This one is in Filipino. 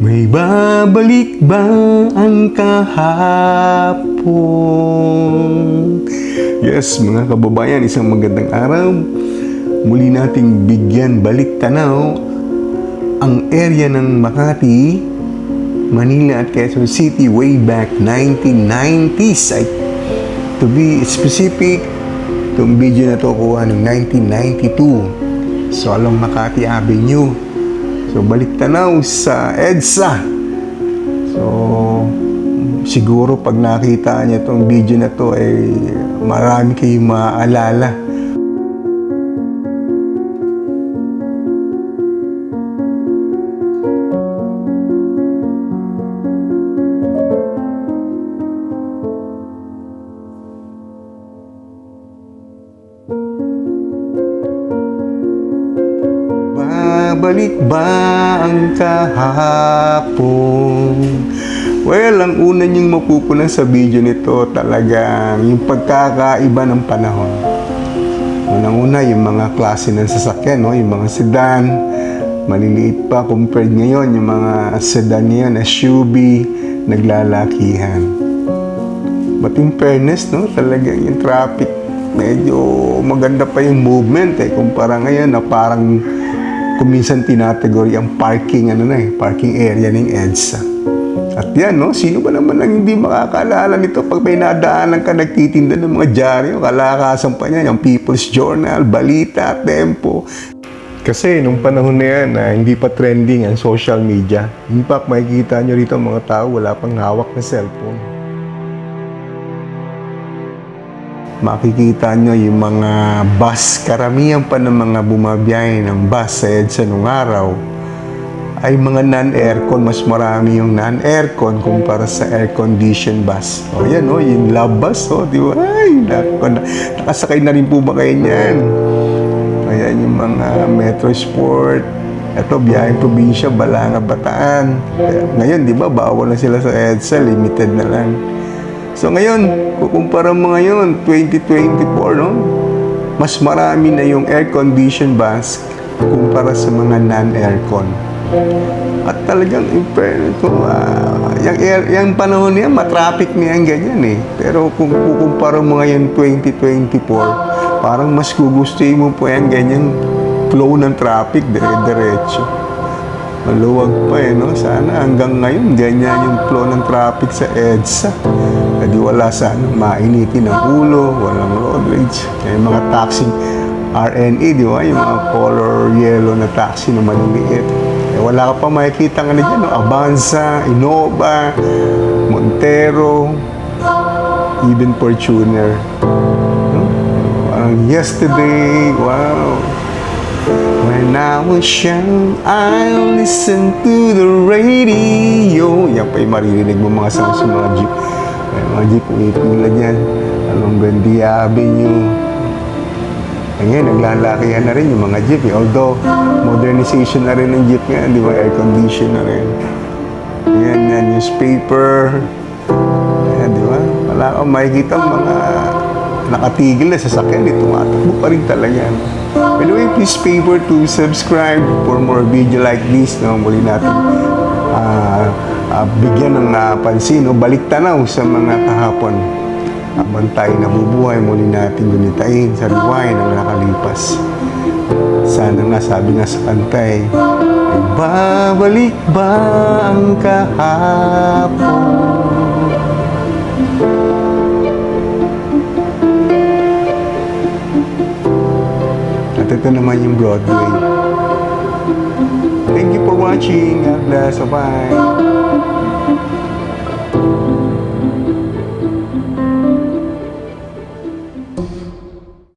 May babalik ba ang kahapon? Yes, mga kababayan, isang magandang araw. Muli nating bigyan balik tanaw ang area ng Makati, Manila at Quezon City way back 1990s. Ay, to be specific, itong video na to kuha ng 1992. So, along Makati Avenue. So, balik tanaw sa EDSA. So, siguro pag nakita niya itong video na to, ay marami kayong maaalala. Babalik ba ang kahapon? Well, ang una niyong mapupunan sa video nito talagang yung pagkakaiba ng panahon. Unang-una, yung mga klase ng sasakyan, no? yung mga sedan, maliliit pa compared ngayon, yung mga sedan ngayon, SUV, naglalakihan. But in fairness, no, talagang yung traffic, medyo maganda pa yung movement eh, kumpara ngayon na parang kuminsan tinatagory ang parking ano na eh, parking area ng EDSA. At yan, no, sino ba naman ang hindi makakaalala nito pag may nadaanan ka nagtitinda ng mga dyaryo, kalakasan pa niya, yung People's Journal, Balita, Tempo. Kasi nung panahon na yan, na hindi pa trending ang social media. In fact, makikita nyo rito mga tao, wala pang hawak na cellphone. Makikita nyo yung mga bus, karamihan pa ng mga bumabiyahe ng bus sa EDSA nung araw ay mga non-aircon, mas marami yung non-aircon kumpara sa air-conditioned bus. O yan o, yung love bus o, di ba? Ay, nako, na, nakasakay na rin po ba kayo niyan? Ayan yung mga Metro Sport, ito, biyaheng probinsya, Balanga, Bataan. Ngayon, di ba, bawal na sila sa EDSA, limited na lang. So ngayon, kukumpara mo ngayon, 2024, no? Mas marami na yung air-conditioned bus kumpara sa mga non-aircon. At talagang, fairness ko, uh, yung, air, yung panahon niya, matraffic niya ang ganyan eh. Pero kung kukumpara mo ngayon 2024, parang mas gugustuhin mo po yung ganyan flow ng traffic, dire-diretso. Maluwag pa eh, no? Sana hanggang ngayon, ganyan yung flow ng traffic sa EDSA. Hindi wala sana mainitin ang ulo, walang road rage. Kaya yung mga taxi, RNA, di ba? Yung mga color yellow na taxi na maliliit. Eh, wala ka pa makikita nga dyan, no? Avanza, Innova, Montero, even Fortuner. No? Yesterday, wow. When I was young, I listened to the radio. Yan pa yung maririnig mo mga sa sa mga jeep. May mga jeep, umipila dyan. Along Buendia Avenue. Eh, ngayon, naglalakihan na rin yung mga jeep. Eh. Although, modernization na rin ng jeep ngayon, di ba? Air condition na rin. Yan, yan, newspaper. Ayan, di ba? Wala kang makikita mga nakatigil na sasakyan. Di tumatakbo pa rin talaga. Anyway, please favor to subscribe for more video like this. No? Muli natin ah, ah, bigyan ng uh, pansin, no? balik tanaw sa mga kahapon. Habang tayo nabubuhay, muli natin gunitain sa liwain ng nakalipas. Sana nga, sabi nga sa kanta eh, babalik ba ang kahapon? At ito naman yung Broadway. Thank you for watching. God bless. Bye-bye.